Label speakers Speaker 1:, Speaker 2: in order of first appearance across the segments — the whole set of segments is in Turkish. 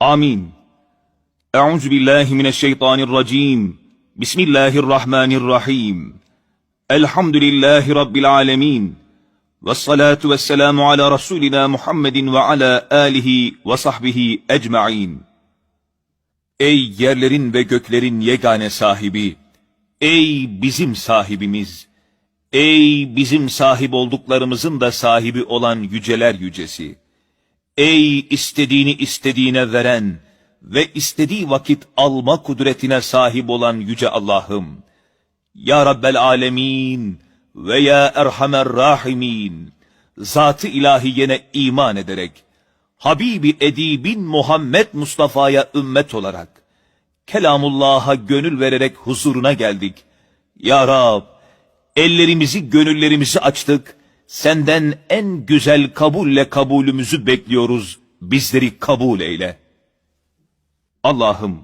Speaker 1: Amin. Euzu billahi mineşşeytanirracim. Bismillahirrahmanirrahim. Elhamdülillahi rabbil alamin. Ve salatu ve selamu ala Resulina Muhammedin ve ala alihi ve sahbihi ecma'in. Ey yerlerin ve göklerin yegane sahibi, ey bizim sahibimiz, ey bizim sahip olduklarımızın da sahibi olan yüceler yücesi. Ey istediğini istediğine veren ve istediği vakit alma kudretine sahip olan yüce Allah'ım! Ya Rabbel Alemin ve Ya Erhamer Rahimin! Zatı ilahiyene iman ederek, Habibi Edibin Muhammed Mustafa'ya ümmet olarak, Kelamullah'a gönül vererek huzuruna geldik. Ya Rab, ellerimizi, gönüllerimizi açtık. Senden en güzel kabulle kabulümüzü bekliyoruz. Bizleri kabul eyle. Allah'ım,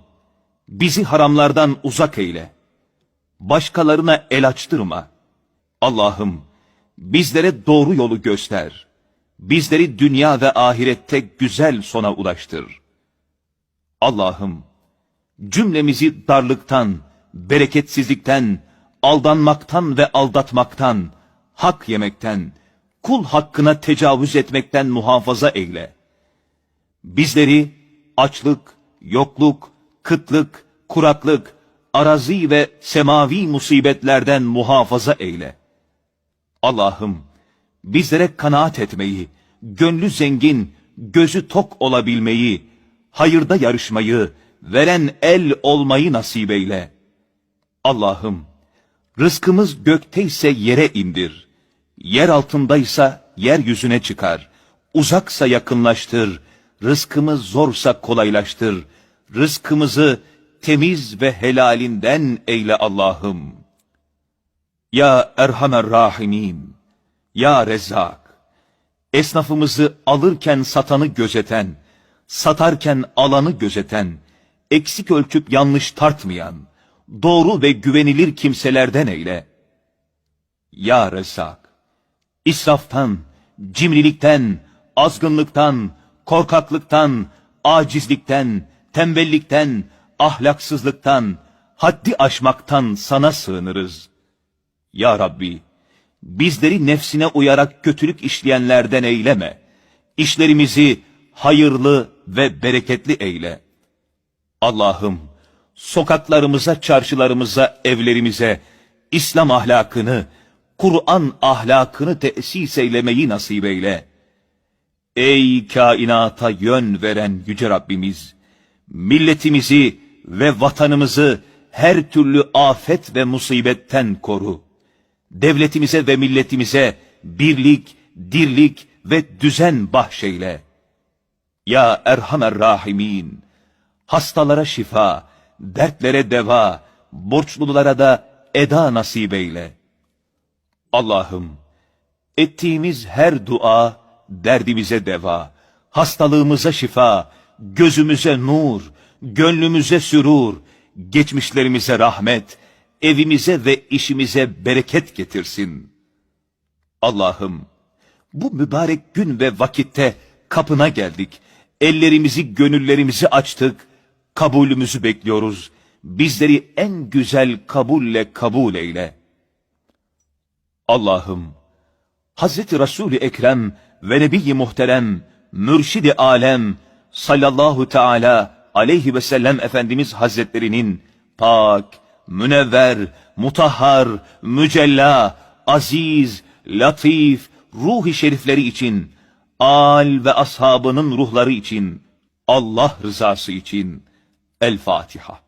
Speaker 1: bizi haramlardan uzak eyle. Başkalarına el açtırma. Allah'ım, bizlere doğru yolu göster. Bizleri dünya ve ahirette güzel sona ulaştır. Allah'ım, cümlemizi darlıktan, bereketsizlikten, aldanmaktan ve aldatmaktan, hak yemekten, kul hakkına tecavüz etmekten muhafaza eyle. Bizleri açlık, yokluk, kıtlık, kuraklık, arazi ve semavi musibetlerden muhafaza eyle. Allah'ım, bizlere kanaat etmeyi, gönlü zengin, gözü tok olabilmeyi, hayırda yarışmayı, veren el olmayı nasip eyle. Allah'ım, rızkımız gökteyse yere indir. Yer altındaysa yeryüzüne çıkar. Uzaksa yakınlaştır. Rızkımız zorsa kolaylaştır. Rızkımızı temiz ve helalinden eyle Allah'ım. Ya Erhamer Rahimim, Ya Rezzak, esnafımızı alırken satanı gözeten, satarken alanı gözeten, eksik ölçüp yanlış tartmayan, doğru ve güvenilir kimselerden eyle. Ya Rezzak, israftan, cimrilikten, azgınlıktan, korkaklıktan, acizlikten, tembellikten, ahlaksızlıktan, haddi aşmaktan sana sığınırız. Ya Rabbi, bizleri nefsine uyarak kötülük işleyenlerden eyleme. İşlerimizi hayırlı ve bereketli eyle. Allah'ım, sokaklarımıza, çarşılarımıza, evlerimize İslam ahlakını, Kur'an ahlakını tesis eylemeyi nasip eyle. Ey kainata yön veren yüce Rabbimiz, milletimizi ve vatanımızı her türlü afet ve musibetten koru. Devletimize ve milletimize birlik, dirlik ve düzen bahşeyle. Ya Erhamer Rahimin, hastalara şifa, dertlere deva, borçlulara da eda nasip eyle. Allah'ım, ettiğimiz her dua, derdimize deva, hastalığımıza şifa, gözümüze nur, gönlümüze sürur, geçmişlerimize rahmet, evimize ve işimize bereket getirsin. Allah'ım, bu mübarek gün ve vakitte kapına geldik. Ellerimizi, gönüllerimizi açtık. Kabulümüzü bekliyoruz. Bizleri en güzel kabulle kabul eyle. Allah'ım, Hazreti Resul-i Ekrem ve Nebi-i Muhterem, Mürşid-i Alem, sallallahu teala aleyhi ve sellem Efendimiz Hazretlerinin pak, münevver, mutahhar, mücella, aziz, latif, ruhi şerifleri için, al ve ashabının ruhları için, Allah rızası için El Fatiha.